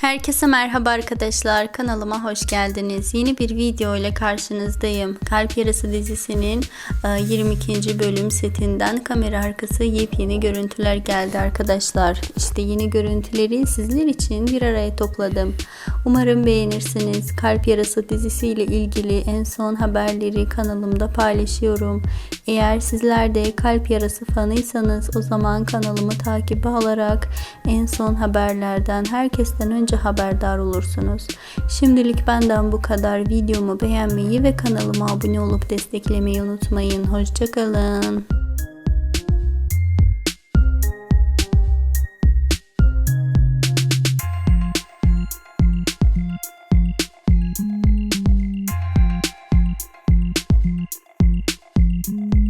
Herkese merhaba arkadaşlar. Kanalıma hoş geldiniz. Yeni bir video ile karşınızdayım. Kalp Yarası dizisinin e, 22. bölüm setinden kamera arkası yepyeni görüntüler geldi arkadaşlar. İşte yeni görüntüleri sizler için bir araya topladım. Umarım beğenirsiniz. Kalp Yarası dizisiyle ilgili en son haberleri kanalımda paylaşıyorum. Eğer sizler de Kalp Yarası fanıysanız o zaman kanalımı takibe alarak en son haberlerden herkesten önce haberdar olursunuz. Şimdilik benden bu kadar. Videomu beğenmeyi ve kanalıma abone olup desteklemeyi unutmayın. Hoşçakalın. Podcast.